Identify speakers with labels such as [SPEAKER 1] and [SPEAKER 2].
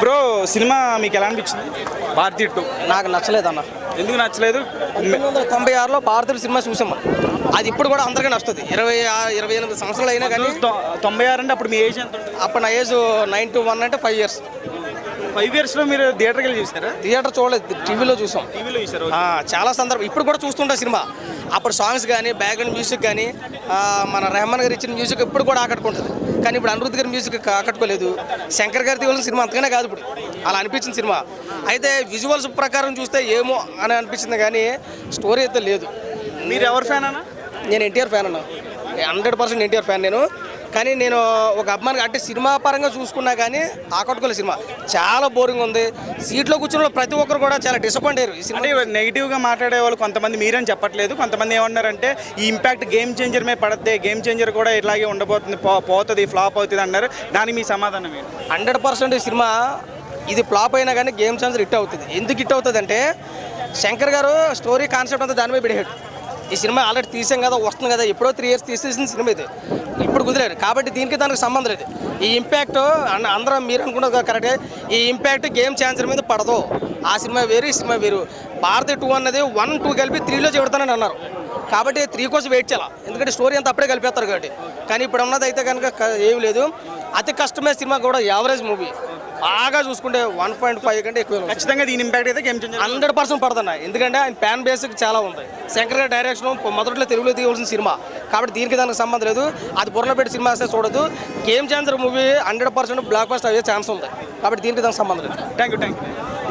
[SPEAKER 1] Bro cinema మీకు ఎలా అనిపించింది? భారతీ టూ.
[SPEAKER 2] నాకు నచ్చలేదన్న
[SPEAKER 1] ఎందుకు నచ్చలేదు?
[SPEAKER 2] పంతొమ్మిది వందల తొంభై ఆరులో భారతీయ సినిమా చూసాం. అది ఇప్పుడు కూడా అందరికీ నచ్చుతుంది. ఇరవై ఆ- ఇరవై ఎనిమిది సంవత్సరాలు అయినా కానీ
[SPEAKER 1] తొంభై ఆరు అంటే అప్పుడు మీ ఏజ్ ఎంత
[SPEAKER 2] అప్పుడు నా ఏజ్ నైన్ టు వన్ అంటే ఫైవ్ ఇయర్స్.
[SPEAKER 1] ఫైవ్ ఇయర్స్లో మీరు థియేటర్కి వెళ్ళి చూసారా?
[SPEAKER 2] థియేటర్ చూడలేదు. టీవీలో చూసాం.
[SPEAKER 1] టీవీలో చూసారు?
[SPEAKER 2] చాలా సందర్భం. ఇప్పుడు కూడా చూస్తుంటా సినిమా. అప్పుడు సాంగ్స్ కానీ బ్యాక్గ్రౌండ్ మ్యూజిక్ కానీ మన రెహమాన్ గారు ఇచ్చిన మ్యూజిక్ ఇప్పుడు కూడా ఆకట్టుకుంటుంది. కానీ ఇప్పుడు అనిరుద్ధ్ గారి మ్యూజిక్ ఆకట్టుకోలేదు. శంకర్ గారి తీవాల్సిన సినిమా అంతగానే కాదు ఇప్పుడు. అలా అనిపించిన సినిమా. అయితే విజువల్స్ ప్రకారం చూస్తే ఏమో అని అనిపించింది కానీ స్టోరీ అయితే లేదు.
[SPEAKER 1] మీరు ఎవరు ఫ్యాన్ అన్న?
[SPEAKER 2] నేను ఎన్టీఆర్ ఫ్యాన్ అన్న. హండ్రెడ్ పర్సెంట్ ఎన్టీఆర్ ఫ్యాన్ నేను. కానీ నేను ఒక అభిమాని అంటే సినిమా పరంగా చూసుకున్నా కానీ ఆకట్టుకోలేదు సినిమా. చాలా బోరింగ్ ఉంది. సీట్లో కూర్చున్న ప్రతి ఒక్కరు కూడా చాలా డిసప్పాయింట్ అయ్యారు ఈ సినిమా.
[SPEAKER 1] అంటే నెగిటివ్గా మాట్లాడే వాళ్ళు కొంతమంది మీరని చెప్పట్లేదు. కొంతమంది ఏమన్నారంటే ఈ ఇంపాక్ట్ గేమ్ చేంజర్ మీద పడద్దే. గేమ్ చేంజర్ కూడా ఇట్లాగే ఉండబోతుంది పో- పోతుంది ఫ్లాప్ అవుతుంది అన్నారు. దానికి మీ సమాధానం
[SPEAKER 2] హండ్రెడ్ పర్సెంట్ ఈ సినిమా ఇది ఫ్లాప్ అయినా కానీ గేమ్ ఛాన్సర్ హిట్ అవుతుంది. ఎందుకు హిట్ అవుతుంది అంటే శంకర్ గారు స్టోరీ కాన్సెప్ట్ అంతా దాని మీద పెడిహాడు ఈ సినిమా ఆల్రెడీ తీసాం కదా వస్తుంది కదా ఎప్పుడో త్రీ ఇయర్స్ తీసేసిన సినిమా ఇది. ఇప్పుడు కుదిరారు. కాబట్టి దీనికి దానికి సంబంధం లేదు. ఈ ఇంపాక్ట్ అందరం మీరు అనుకున్నారు కరెక్ట్గా ఈ ఇంపాక్ట్ గేమ్ ఛాన్సర్ మీద పడదు. ఆ సినిమా వేరు ఈ సినిమా వేరు. భారతి టూ అన్నది వన్ టూ కలిపి త్రీలో చెబుతానని అన్నారు. కాబట్టి త్రీ కోసం వెయిట్ చేయాలి? ఎందుకంటే స్టోరీ అంతా అప్పుడే కలిపేస్తారు కాబట్టి. కానీ ఇప్పుడు ఉన్నది అయితే కనుక క- ఏం లేదు. అతి కష్టమైన సినిమా కూడా యావరేజ్ మూవీ బాగా చూసుకుంటే వన్ పాయింట్ ఫైవ్ కంటే ఎక్కువ
[SPEAKER 1] ఖచ్చితంగా దీని ఇంపాక్ట్ అయితే గేమ్ చేంజర్
[SPEAKER 2] హండ్రెడ్ పర్సెంట్ పడుతున్నా ఎందుకంటే ఆయన ప్యాన్ బేసిక్ చాలా ఉంది. శంకర్ గారి డైరెక్షన్ మొదట్లో తెలుగులో తీయవలసిన సినిమా. కాబట్టి దీనికి దానికి సంబంధం లేదు. అది బుర్రలో పెట్టి సినిమా వస్తే చూడదు game changer movie hundred percent blockbuster అయ్యే ఛాన్స్ ఉంది. కాబట్టి దీనికి దానికి సంబంధం లేదు.
[SPEAKER 1] Thank you thank you